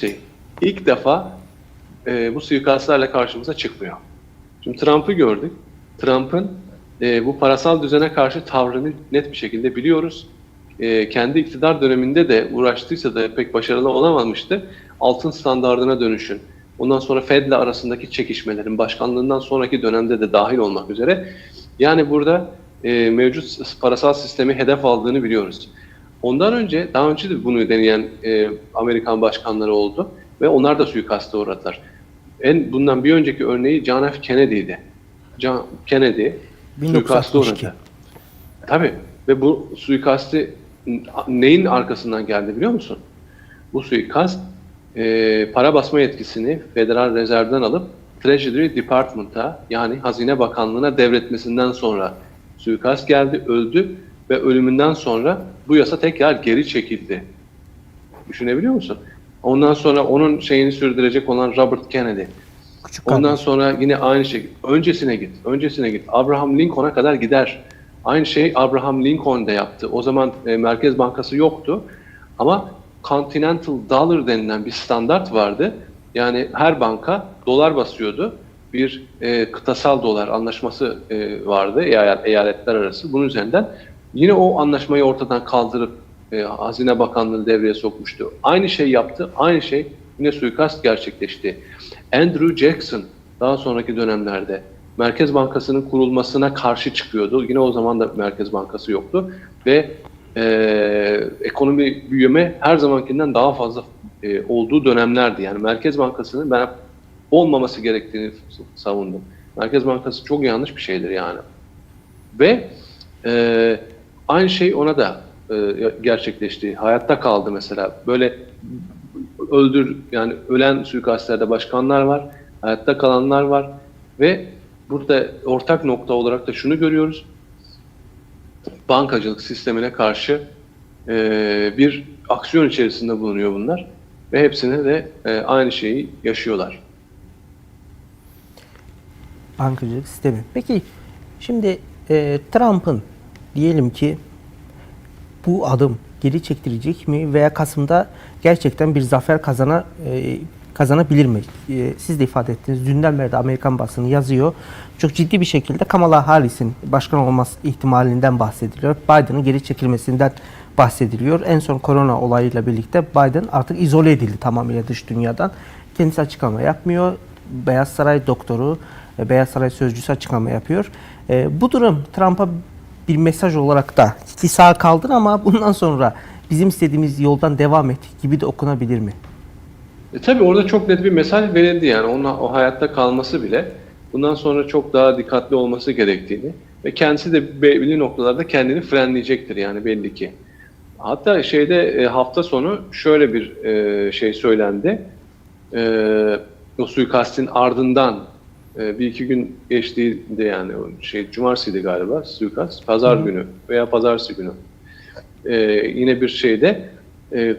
şey ilk defa e, bu suikastlarla karşımıza çıkmıyor. Şimdi Trump'ı gördük. Trump'ın e, bu parasal düzene karşı tavrını net bir şekilde biliyoruz. E, kendi iktidar döneminde de uğraştıysa da pek başarılı olamamıştı. Altın standardına dönüşün. Ondan sonra Fed'le arasındaki çekişmelerin başkanlığından sonraki dönemde de dahil olmak üzere. Yani burada e, mevcut parasal sistemi hedef aldığını biliyoruz. Ondan önce, daha önce de bunu deneyen e, Amerikan başkanları oldu ve onlar da suikasta uğradılar. En bundan bir önceki örneği John F. Kennedy'ydi. John Kennedy suikasta 1962. uğradı. Tabii ve bu suikasti neyin arkasından geldi biliyor musun? Bu suikast e, para basma yetkisini Federal Rezerv'den alıp Treasury Department'a yani Hazine Bakanlığı'na devretmesinden sonra suikast geldi, öldü ve ölümünden sonra bu yasa tekrar geri çekildi. Düşünebiliyor musun? Ondan sonra onun şeyini sürdürecek olan Robert Kennedy. Küçük Ondan kardeş. sonra yine aynı şey. Öncesine git. Öncesine git. Abraham Lincoln'a kadar gider. Aynı şey Abraham Lincoln da yaptı. O zaman e, Merkez Bankası yoktu. Ama Continental Dollar denilen bir standart vardı. Yani her banka dolar basıyordu. Bir e, kıtasal dolar anlaşması e, vardı eyalet, eyaletler arası. Bunun üzerinden yine o anlaşmayı ortadan kaldırıp e, Hazine Bakanlığı devreye sokmuştu. Aynı şey yaptı. Aynı şey yine suikast gerçekleşti. Andrew Jackson daha sonraki dönemlerde Merkez Bankası'nın kurulmasına karşı çıkıyordu. Yine o zaman da Merkez Bankası yoktu ve e, ekonomi büyüme her zamankinden daha fazla e, olduğu dönemlerdi. Yani Merkez Bankası'nın ben olmaması gerektiğini savundum. Merkez Bankası çok yanlış bir şeydir yani. Ve e, aynı şey ona da e, gerçekleşti. Hayatta kaldı mesela. Böyle öldür yani ölen suikastlerde başkanlar var, hayatta kalanlar var ve burada ortak nokta olarak da şunu görüyoruz. Bankacılık sistemine karşı e, bir aksiyon içerisinde bulunuyor bunlar ve hepsine de e, aynı şeyi yaşıyorlar. bankacılık sistemi. Peki şimdi e, Trump'ın diyelim ki bu adım geri çektirecek mi veya Kasım'da gerçekten bir zafer kazana e, kazanabilir mi? E, siz de ifade ettiniz. Dünden beri de Amerikan basını yazıyor. Çok ciddi bir şekilde Kamala Harris'in başkan olması ihtimalinden bahsediliyor. Biden'ın geri çekilmesinden bahsediliyor. En son korona olayıyla birlikte Biden artık izole edildi tamamıyla dış dünyadan. Kendisi açıklama yapmıyor. Beyaz Saray doktoru, e, Beyaz Saray sözcüsü açıklama yapıyor. Bu durum Trump'a bir mesaj olarak da ki sağ kaldın ama bundan sonra bizim istediğimiz yoldan devam et gibi de okunabilir mi? E, tabii orada çok net bir mesaj verildi yani onun o hayatta kalması bile bundan sonra çok daha dikkatli olması gerektiğini ve kendisi de belli noktalarda kendini frenleyecektir yani belli ki. Hatta şeyde e, hafta sonu şöyle bir e, şey söylendi. E, o suikastin ardından e, bir iki gün geçtiğinde yani şey cumartesiydi galiba suikast pazar günü veya pazartesi günü. E, yine bir şeyde e,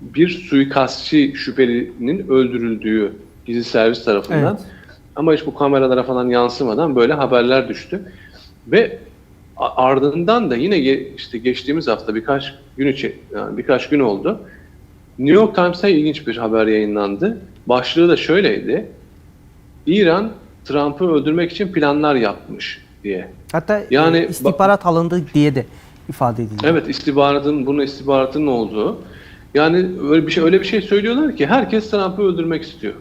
bir suikastçı şüphelinin öldürüldüğü gizli servis tarafından Evet. ama hiç bu kameralara falan yansımadan böyle haberler düştü. Ve ardından da yine işte geçtiğimiz hafta birkaç gün içi yani birkaç gün oldu. New York Times'ta ilginç bir haber yayınlandı. Başlığı da şöyleydi. İran Trump'ı öldürmek için planlar yapmış diye. Hatta Yani yani istihbarat alındı diye de ifade edildi. Evet istihbaratın bunun istihbaratın olduğu. Yani öyle bir şey öyle bir şey söylüyorlar ki herkes Trump'ı öldürmek istiyor.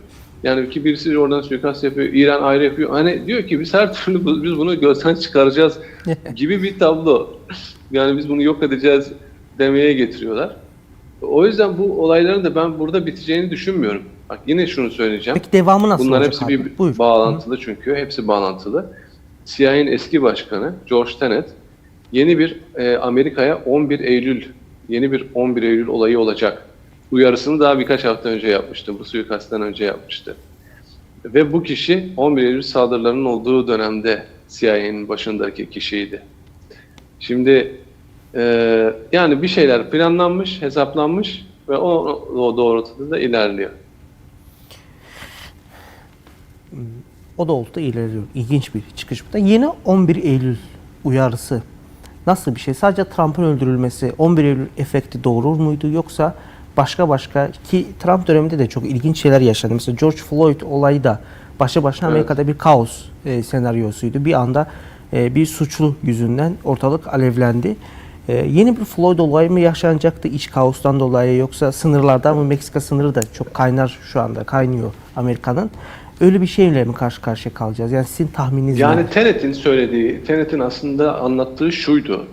Yani ki birisi oradan suikast yapıyor, İran ayrı yapıyor. Hani diyor ki biz her türlü bu- biz bunu gözden çıkaracağız gibi bir tablo. Yani biz bunu yok edeceğiz demeye getiriyorlar. O yüzden bu olayların da ben burada biteceğini düşünmüyorum. Bak yine şunu söyleyeceğim. Peki devamı nasıl Bunlar olacak hepsi abi? bir Buyur. bağlantılı çünkü. Hepsi bağlantılı. CIA'nin eski başkanı George Tenet yeni bir e, Amerika'ya 11 Eylül yeni bir 11 Eylül olayı olacak. Uyarısını daha birkaç hafta önce yapmıştı. Bu suikastten önce yapmıştı. Ve bu kişi 11 Eylül saldırılarının olduğu dönemde CIA'nin başındaki kişiydi. Şimdi e, yani bir şeyler planlanmış, hesaplanmış ve o, o doğrultuda da ilerliyor. O da oldu ilerliyor. İlginç bir çıkış bu da. Yeni 11 Eylül uyarısı nasıl bir şey? Sadece Trump'ın öldürülmesi 11 Eylül efekti doğurur muydu yoksa başka başka ki Trump döneminde de çok ilginç şeyler yaşandı. Mesela George Floyd olayı da başa başına Evet. Amerika'da bir kaos e, senaryosuydu. Bir anda e, bir suçlu yüzünden ortalık alevlendi. E, yeni bir Floyd olayı mı yaşanacaktı iç kaostan dolayı yoksa sınırlardan mı Meksika sınırı da çok kaynar şu anda kaynıyor Amerika'nın. Öyle bir şeyle mi karşı karşıya kalacağız? Yani sizin tahmininiz ne? Yani Tenet'in söylediği, Tenet'in aslında anlattığı şuydu.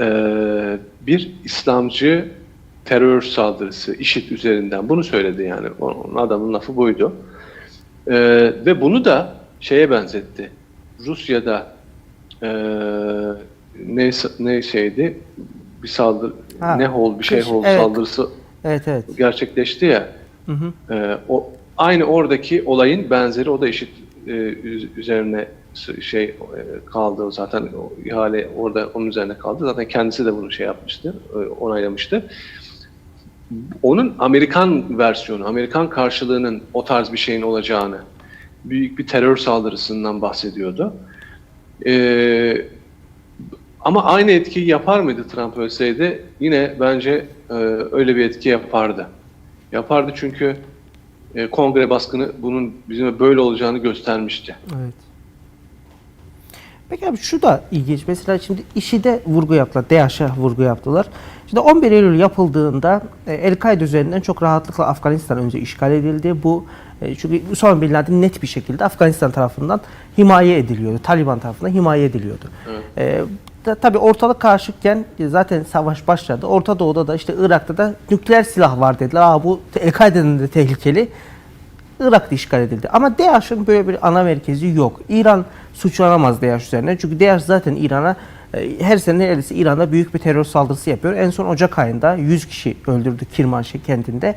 Ee, bir İslamcı terör saldırısı IŞİD üzerinden bunu söyledi yani. Onun adamın lafı buydu. Ee, ve bunu da şeye benzetti. Rusya'da ee, ne, ne şeydi? Bir saldırı, Ha, ne hol bir şey kış, hol evet. saldırısı Evet evet. gerçekleşti ya. Hı hı. Ee, o aynı oradaki olayın benzeri o da eşit e, üz- üzerine şey e, kaldı zaten o ihale orada onun üzerine kaldı. Zaten kendisi de bunu şey yapmıştı, e, onaylamıştı. Onun Amerikan versiyonu, Amerikan karşılığının o tarz bir şeyin olacağını, büyük bir terör saldırısından bahsediyordu. Ee, ama aynı etkiyi yapar mıydı Trump ölseydi? Yine bence e, öyle bir etki yapardı. Yapardı çünkü e, kongre baskını bunun bizim böyle olacağını göstermişti. Evet. Peki abi şu da ilginç. Mesela şimdi IŞİD'e vurgu yaptılar. DAEŞ'e vurgu yaptılar. Şimdi 11 Eylül yapıldığında e, El-Kaide üzerinden çok rahatlıkla Afganistan önce işgal edildi. Bu e, çünkü Usama Bin Laden net bir şekilde Afganistan tarafından himaye ediliyordu. Taliban tarafından himaye ediliyordu. E, da, tabii ortalık karışıkken e, zaten savaş başladı. Orta Doğu'da da işte Irak'ta da nükleer silah var dediler. Aa bu El-Kaide'nin de tehlikeli. Irak'ta işgal edildi. Ama DAEŞ'in böyle bir ana merkezi yok. İran suçlanamaz DAEŞ üzerine. Çünkü DAEŞ zaten İran'a e, her sene neredeyse İran'da büyük bir terör saldırısı yapıyor. En son Ocak ayında 100 kişi öldürdü Kirmanşeh kentinde.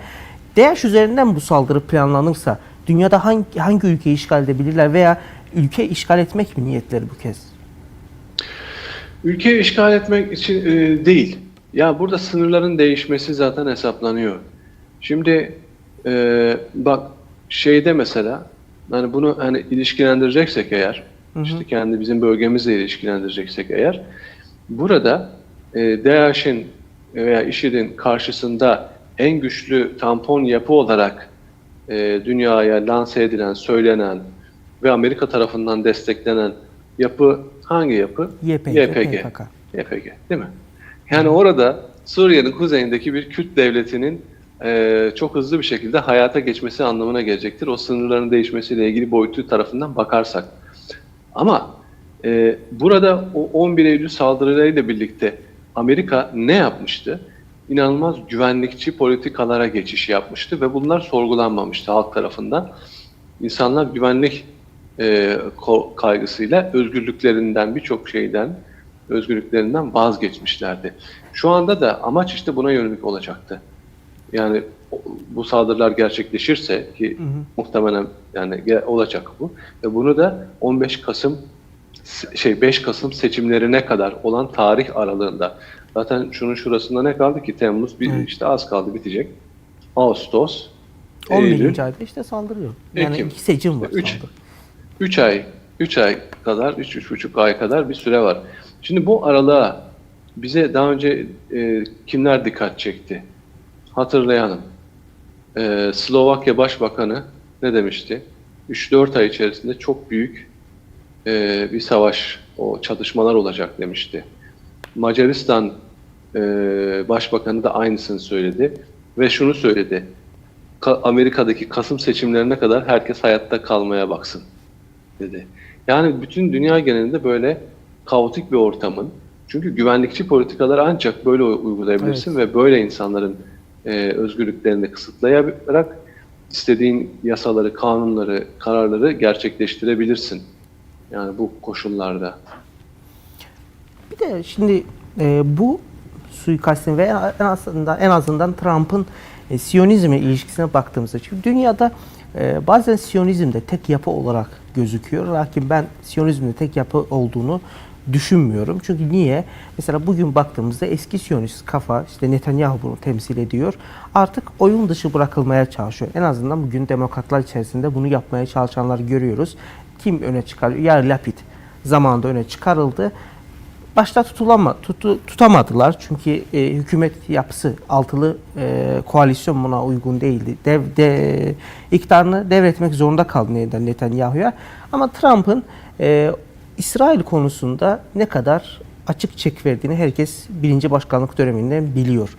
DAEŞ üzerinden bu saldırı planlanırsa dünyada hangi, hangi ülkeyi işgal edebilirler veya ülke işgal etmek mi niyetleri bu kez? Ülkeyi işgal etmek için e, değil. Ya burada sınırların değişmesi zaten hesaplanıyor. Şimdi e, bak şeyde mesela hani bunu hani ilişkilendireceksek eğer işte kendi bizim bölgemizle ilişkilendireceksek eğer burada e, DAEŞ'in veya IŞİD'in karşısında en güçlü tampon yapı olarak e, dünyaya lanse edilen, söylenen ve Amerika tarafından desteklenen yapı hangi yapı? YPG, YPG. PKK. YPG değil mi? Yani orada Suriye'nin kuzeyindeki bir Kürt devletinin e, çok hızlı bir şekilde hayata geçmesi anlamına gelecektir. O sınırların değişmesiyle ilgili boyutu tarafından bakarsak. Ama e, burada o 11 Eylül saldırılarıyla birlikte Amerika ne yapmıştı? İnanılmaz güvenlikçi politikalara geçiş yapmıştı ve bunlar sorgulanmamıştı halk tarafından. İnsanlar güvenlik e, kaygısıyla özgürlüklerinden birçok şeyden özgürlüklerinden vazgeçmişlerdi. Şu anda da amaç işte buna yönelik olacaktı. Yani bu saldırılar gerçekleşirse ki hı hı. muhtemelen yani olacak bu. Ve bunu da 15 Kasım şey 5 Kasım seçimlerine kadar olan tarih aralığında zaten şunun şurasında ne kaldı ki Temmuz bir, hı. işte az kaldı bitecek. Ağustos 11. Eylül, ayda işte saldırıyor. Yani Ekim, iki seçim var. 3, 3 ay, 3 ay kadar, 3 üç, buçuk ay kadar bir süre var. Şimdi bu aralığa bize daha önce e, kimler dikkat çekti? Hatırlayalım. E, Slovakya Başbakanı ne demişti? 3-4 ay içerisinde çok büyük e, bir savaş, o çatışmalar olacak demişti. Macaristan e, Başbakanı da aynısını söyledi ve şunu söyledi. Ka- Amerika'daki Kasım seçimlerine kadar herkes hayatta kalmaya baksın dedi. Yani bütün dünya genelinde böyle kaotik bir ortamın çünkü güvenlikçi politikaları ancak böyle uygulayabilirsin ve böyle insanların e, özgürlüklerini kısıtlayarak istediğin yasaları, kanunları, kararları gerçekleştirebilirsin. Yani bu koşullarda. Bir de şimdi e, bu suikastin ve en azından en azından Trump'ın e, Siyonizme ilişkisine baktığımızda çünkü dünyada e, bazen Siyonizm de tek yapı olarak gözüküyor. Lakin ben Siyonizmin de tek yapı olduğunu düşünmüyorum. Çünkü niye? Mesela bugün baktığımızda eski Siyonist kafa işte Netanyahu bunu temsil ediyor. Artık oyun dışı bırakılmaya çalışıyor. En azından bugün demokratlar içerisinde bunu yapmaya çalışanlar görüyoruz. Kim öne çıkarıyor? Yair Lapid zamanında öne çıkarıldı başta tutulama, tutu, tutamadılar çünkü e, hükümet yapısı altılı e, koalisyon buna uygun değildi. Dev, de, iktidarını devretmek zorunda kaldı Netanyahu'ya. Ama Trump'ın e, İsrail konusunda ne kadar açık çek verdiğini herkes birinci başkanlık döneminden biliyor.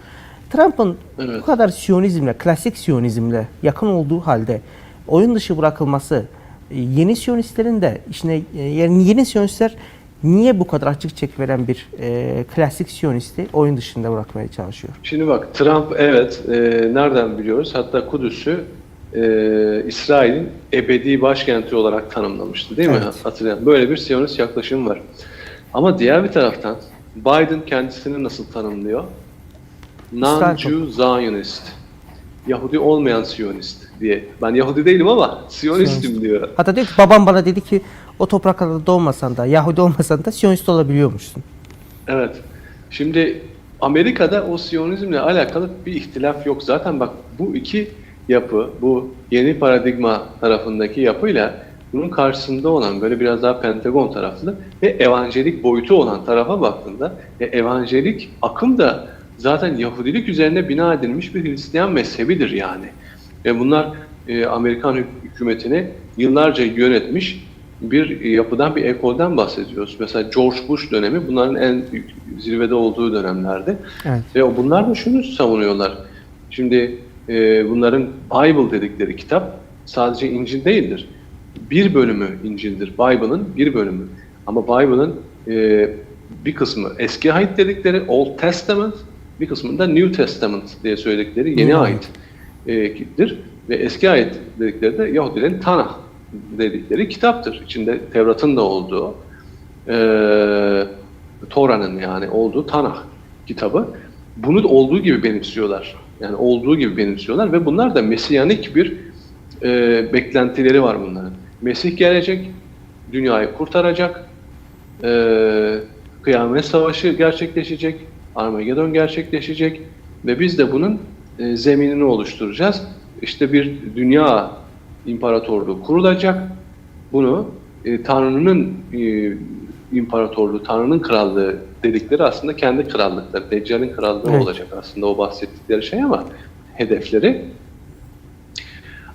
Trump'ın Evet. bu kadar Siyonizmle, klasik Siyonizmle yakın olduğu halde oyun dışı bırakılması e, yeni Siyonistlerin de işine e, yani yeni Siyonistler niye bu kadar açık çek veren bir e, klasik Siyonisti oyun dışında bırakmaya çalışıyor? Şimdi bak Trump evet e, nereden biliyoruz? Hatta Kudüs'ü e, İsrail'in ebedi başkenti olarak tanımlamıştı değil mi? Evet. Hatırlayan. Böyle bir Siyonist yaklaşım var. Ama diğer bir taraftan Biden kendisini nasıl tanımlıyor? Non-Jew Zionist. Yahudi olmayan Siyonist diye. Ben Yahudi değilim ama Siyonistim Siyonist. diyor. Hatta diyor ki babam bana dedi ki o topraklarda doğmasan da Yahudi olmasan da Siyonist olabiliyormuşsun. Evet. Şimdi Amerika'da o Siyonizmle alakalı bir ihtilaf yok. Zaten bak bu iki yapı, bu yeni paradigma tarafındaki yapıyla bunun karşısında olan böyle biraz daha Pentagon taraflı ve evangelik boyutu olan tarafa baktığında e, evangelik akım da zaten Yahudilik üzerine bina edilmiş bir Hristiyan mezhebidir yani. Ve bunlar e, Amerikan hük- hükümetini yıllarca yönetmiş bir yapıdan, bir ekolden bahsediyoruz. Mesela George Bush dönemi bunların en zirvede olduğu dönemlerdi. Evet. Ve bunlar da şunu savunuyorlar. Şimdi e, bunların Bible dedikleri kitap sadece İncil değildir. Bir bölümü İncil'dir. Bible'ın bir bölümü. Ama Bible'ın e, bir kısmı eski ait dedikleri Old Testament, bir kısmı da New Testament diye söyledikleri yeni New ait e, Ve eski ait dedikleri de Yahudilerin Tanah dedikleri kitaptır. İçinde Tevrat'ın da olduğu, e, Tora'nın yani olduğu Tanah kitabı. Bunu olduğu gibi benimsiyorlar. Yani olduğu gibi benimsiyorlar ve bunlar da mesiyanik bir e, beklentileri var bunların. Mesih gelecek, dünyayı kurtaracak, e, kıyamet savaşı gerçekleşecek, Armageddon gerçekleşecek ve biz de bunun e, zeminini oluşturacağız. İşte bir dünya imparatorluğu kurulacak. Bunu e, Tanrı'nın e, imparatorluğu, Tanrı'nın krallığı dedikleri aslında kendi krallıkları. Deccal'in krallığı Evet. olacak aslında o bahsettikleri şey ama hedefleri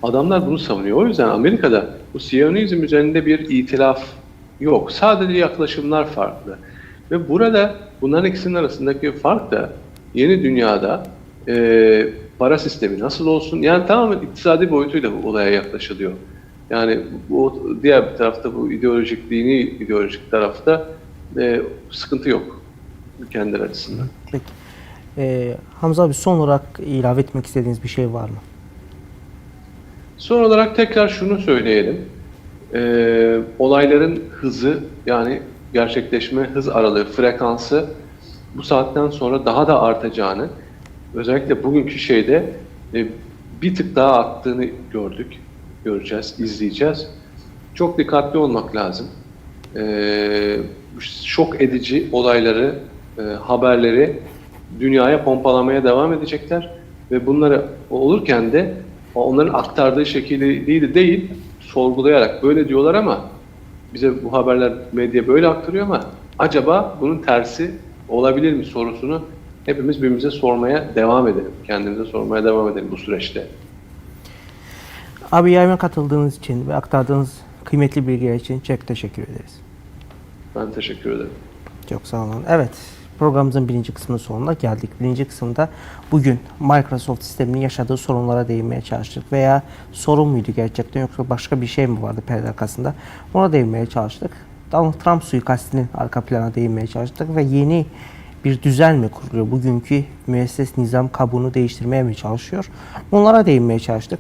Adamlar bunu savunuyor. O yüzden Amerika'da bu Siyonizm üzerinde bir itilaf yok. Sadece yaklaşımlar farklı. Ve burada bunların ikisinin arasındaki fark da yeni dünyada e, para sistemi nasıl olsun? Yani tamamen iktisadi boyutuyla bu olaya yaklaşılıyor. Yani bu diğer bir tarafta bu ideolojik, dini ideolojik tarafta e, sıkıntı yok kendileri açısından. Peki. E, Hamza abi son olarak ilave etmek istediğiniz bir şey var mı? Son olarak tekrar şunu söyleyelim. Ee, olayların hızı yani gerçekleşme hız aralığı, frekansı bu saatten sonra daha da artacağını, özellikle bugünkü şeyde e, bir tık daha arttığını gördük, göreceğiz, izleyeceğiz. Çok dikkatli olmak lazım. Bu şok edici olayları, e, haberleri dünyaya pompalamaya devam edecekler ve bunları olurken de onların aktardığı şekilde değil, sorgulayarak böyle diyorlar ama bize bu haberler medya böyle aktarıyor ama acaba bunun tersi olabilir mi sorusunu hepimiz birbirimize sormaya devam edelim. Kendimize sormaya devam edelim bu süreçte. Abi yayına katıldığınız için ve aktardığınız kıymetli bilgiler için çok teşekkür ederiz. Ben teşekkür ederim. Çok sağ olun. Evet, programımızın birinci kısmının sonuna geldik. Birinci kısımda bugün Microsoft sisteminin yaşadığı sorunlara değinmeye çalıştık. Veya sorun muydu gerçekten yoksa başka bir şey mi vardı perde arkasında? Buna değinmeye çalıştık. Donald Trump suikastinin arka plana değinmeye çalıştık ve yeni bir düzen mi kuruluyor? Bugünkü müesses nizam kabuğunu değiştirmeye mi çalışıyor? Bunlara değinmeye çalıştık.